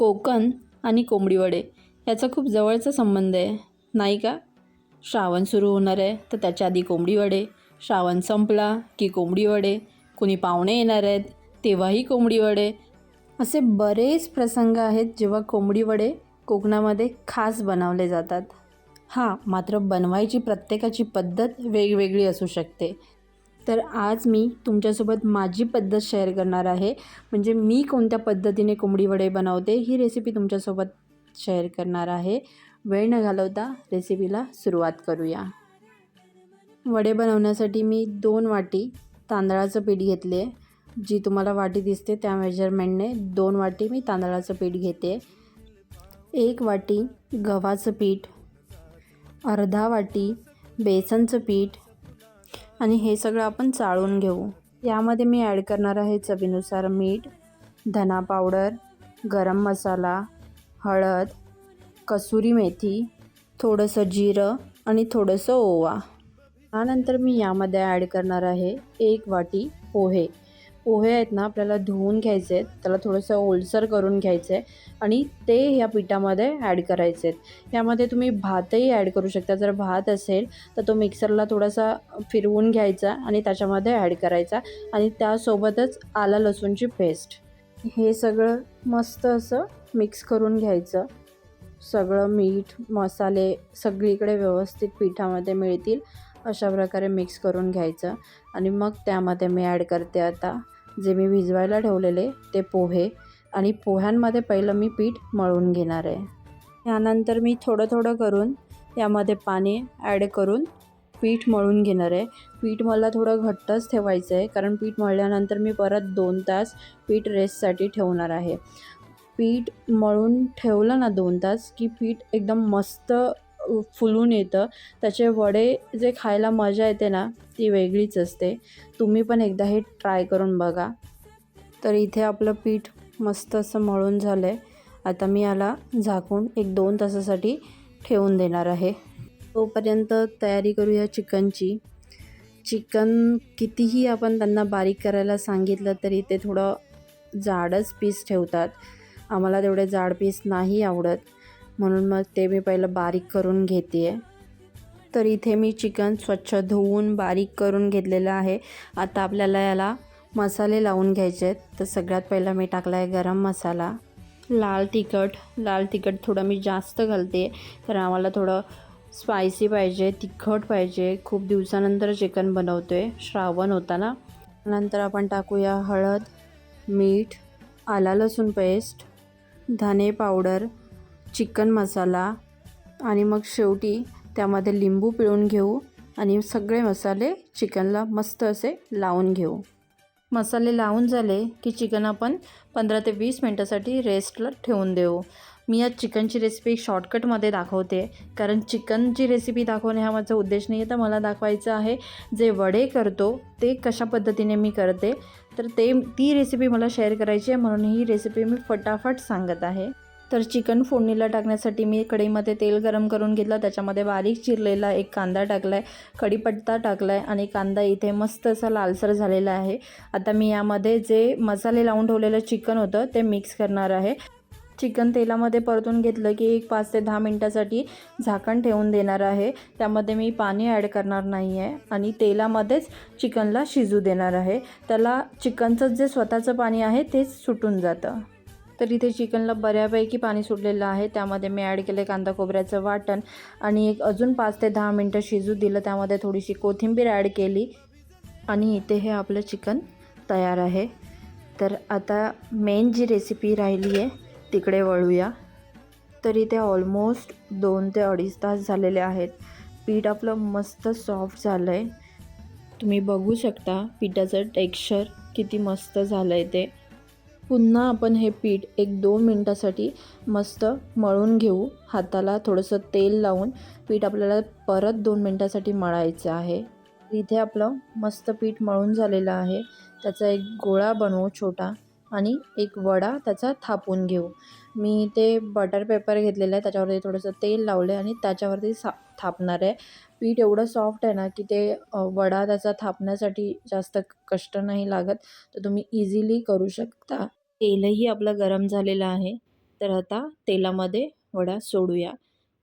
कोकण आणि कोंबडी वडे याचा खूप जवळचा संबंध आहे. नाही का? श्रावण सुरू होणार आहे तर त्याच्या आधी कोंबडी वडे श्रावण संपला की कोंबडी वडे कोणी पाहुणे येणार आहेत तेव्हाही कोंबडी वडे असे बरेच प्रसंग आहेत जेव्हा कोंबडी वडे कोकणामध्ये खास बनवले जातात. हां मात्र बनवायची प्रत्येकाची पद्धत वेगवेगळी असू शकते. तर आज मी तुमच्यासोबत माझी पद्धत शेअर करणार आहे. म्हणजे मी कोणत्या पद्धतीने कोंबडी वडे बनवते ही रेसिपी तुमच्यासोबत शेअर करणार आहे. वेळ न घालवता रेसिपीला सुरुवात करूया. वडे बनवण्यासाठी मी दोन वाटी तांदळाचं पीठ घेतले जी तुम्हाला वाटी दिसते त्या मेजरमेंटने दोन वाटी मी तांदळाचं पीठ घेते एक वाटी गव्हाचं पीठ अर्धा वाटी बेसनचं पीठ आणि हे सगळं आपण चाळून घेऊ. यामध्ये मी ॲड करणार आहे चवीनुसार मीठ धना पावडर गरम मसाला हळद कसुरी मेथी थोडंसं जिरं आणि थोडंसं ओवा. त्यानंतर मी यामध्ये ॲड करणार आहे एक वाटी पोहे. पोहे आहेत ना आपल्याला धुवून घ्यायचे आहेत. त्याला थोडंसं ओलसर करून घ्यायचं आहे आणि ते ह्या पिठामध्ये ॲड करायचे आहेत. यामध्ये तुम्ही भातही ॲड करू शकता. जर भात असेल तर तो मिक्सरला थोडासा फिरवून घ्यायचा आणि त्याच्यामध्ये ॲड करायचा. आणि त्यासोबतच आला लसूणची पेस्ट हे सगळं मस्त असं मिक्स करून घ्यायचं. सगळं मीठ मसाले सगळीकडे व्यवस्थित पिठामध्ये मिळतील. अशा प्रकारे मिक्स करून घ्यायचं. आणि मग त्यामध्ये मी ॲड करते आता. जे मी भिजवायला ठेवलेले ते पोहे. आणि पोह्यांमध्ये पहिलं मी पीठ मळून घेणार आहे. त्यानंतर मी थोडं थोडं करून यामध्ये पाणी ॲड करून पीठ मळून घेणार आहे. पीठ मला थोडं घट्टच ठेवायचं आहे कारण पीठ मळल्यानंतर मी परत दोन तास पीठ रेस्टसाठी ठेवणार आहे. पीठ मळून ठेवलं ना दोन तास की पीठ एकदम मस्त फुलून येतं. त्याचे वडे जे खायला मजा येते ना ती वेगळीच असते. तुम्ही पण एकदा हे ट्राय करून बघा. तर इथे आपलं पीठ मस्त असं मळून झालं आहे आता मी याला झाकून एक दोन तासासाठी ठेवून देणार आहे. तोपर्यंत तयारी करूया चिकनची. चिकन कितीही आपण त्यांना बारीक करायला सांगितलं तरी ते थोडं जाडच पीस ठेवतात. आम्हाला तेवढे जाड पीस नाही आवडत. म्हणून मग ते मी पहिलं बारीक करून घेते आहे तर इथे मी चिकन स्वच्छ धुवून बारीक करून घेतलेलं आहे. आता आपल्याला याला मसाले लावून घ्यायचे आहेत. तर सगळ्यात पहिला मी टाकला आहे गरम मसाला. लाल तिखट लाल तिखट थोडं मी जास्त घालते. कारण आम्हाला थोडं स्पायसी पाहिजे तिखट पाहिजे. खूप दिवसानंतर चिकन बनवतो आहे श्रावण होता ना. नंतर आपण टाकूया हळद मीठ आला लसूण पेस्ट धने पावडर चिकन मसाला आणि मग शेवटी त्यामध्ये लिंबू पिळून घेऊ आणि सगळे मसाले चिकनला मस्त असे लावून घेऊ. मसाले लावून झाले की चिकन आपण पंधरा ते वीस मिनटासाठी रेस्टला ठेवून देऊ. मी आज चिकनची रेसिपी शॉर्टकटमध्ये दाखवते. कारण चिकनची रेसिपी दाखवणे हा माझा उद्देश नाही आहे तर मला दाखवायचं आहे जे वडे करतो ते कशा पद्धतीने मी करते तर ते ती रेसिपी मला शेअर करायची आहे म्हणून ही रेसिपी मी फटाफट सांगत आहे. तर चिकन फोडणीला टाकण्यासाठी मी कढईमध्ये तेल गरम करून घेतलं. त्याच्यामध्ये बारीक चिरलेला एक कांदा टाकला आहे कढीपत्ता टाकला आहे आणि कांदा इथे मस्त असा लालसर झालेला आहे. आता मी यामध्ये जे मसाले लावून ठेवलेलं चिकन होतं ते मिक्स करणार आहे. चिकन तेलामध्ये परतून घेतलं की एक पाच ते दहा मिनटासाठी झाकण ठेवून देणार आहे. त्यामध्ये मी पाणी ॲड करणार नाही आहे आणि तेलामध्येच चिकनला शिजू देणार आहे. त्याला चिकनचं जे स्वतःचं पाणी आहे तेच सुटून जातं. तर इथे चिकनला बऱ्यापैकी पाणी सुटलेलं आहे. त्यामध्ये मी ॲड केलं कांदा खोबऱ्याचं वाटण आणि एक अजून पाच ते दहा मिनटं शिजू दिलं. त्यामध्ये थोडीशी कोथिंबीर ॲड केली आणि इथे हे आपलं चिकन तयार आहे. तर आता मेन जी रेसिपी राहिली आहे तिकडे वळूया. तर इथे ऑलमोस्ट दोन ते अडीच तास झालेले आहेत. पीठ आपलं मस्त सॉफ्ट झालं आहे तुम्ही बघू शकता पिठाचं टेक्स्चर किती मस्त झालं आहे ते. पुन्हा आपण हे पीठ एक दोन मिनटासाठी मस्त मळून घेऊ. हाताला थोडंसं तेल लावून पीठ आपल्याला परत दोन मिनटासाठी मळायचं आहे. इथे आपलं मस्त पीठ मळून झालेलं आहे. त्याचा एक गोळा बनवू छोटा आणि एक वडा त्याचा थापून घेऊ. मी ते बटर पेपर घेतलेलं आहे त्याच्यावरती थोडंसं तेल लावलं आहे आणि त्याच्यावरती सा थापणार आहे. पीठ एवढं सॉफ्ट आहे ना की ते वडा त्याचा थापण्यासाठी जास्त कष्ट नाही लागत. तर तुम्ही इझिली करू शकता. तेलही आपलं गरम झालेलं आहे. तर आता तेलामध्ये वडा सोडूया.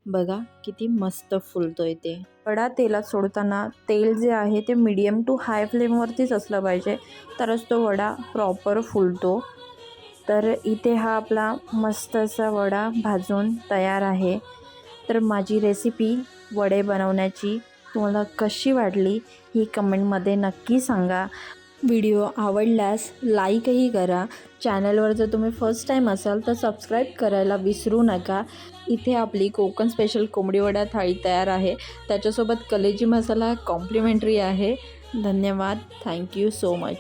बघा किती मस्त फुलतो आहे ते. वडा तेलात सोडताना तेल जे आहे ते मीडियम टू हाय फ्लेमवरतीच असलं पाहिजे. तरच तो वडा प्रॉपर फुलतो. तर इथे हा आपला मस्त असा वडा भाजून तयार आहे. तर माझी रेसिपी वडे बनवण्याची तुम्हाला कशी वाटली ही कमेंटमध्ये नक्की सांगा. व्हिडिओ आवडल्यास लाईकही करा. चॅनलवर जर तुम्ही फर्स्ट टाईम असाल तर सबस्क्राईब करायला विसरू नका. इथे आपली कोकण स्पेशल कोंबडी वडा थाळी तयार आहे. त्याच्यासोबत कलेजी मसाला कॉम्प्लिमेंटरी आहे. धन्यवाद. Thank you so much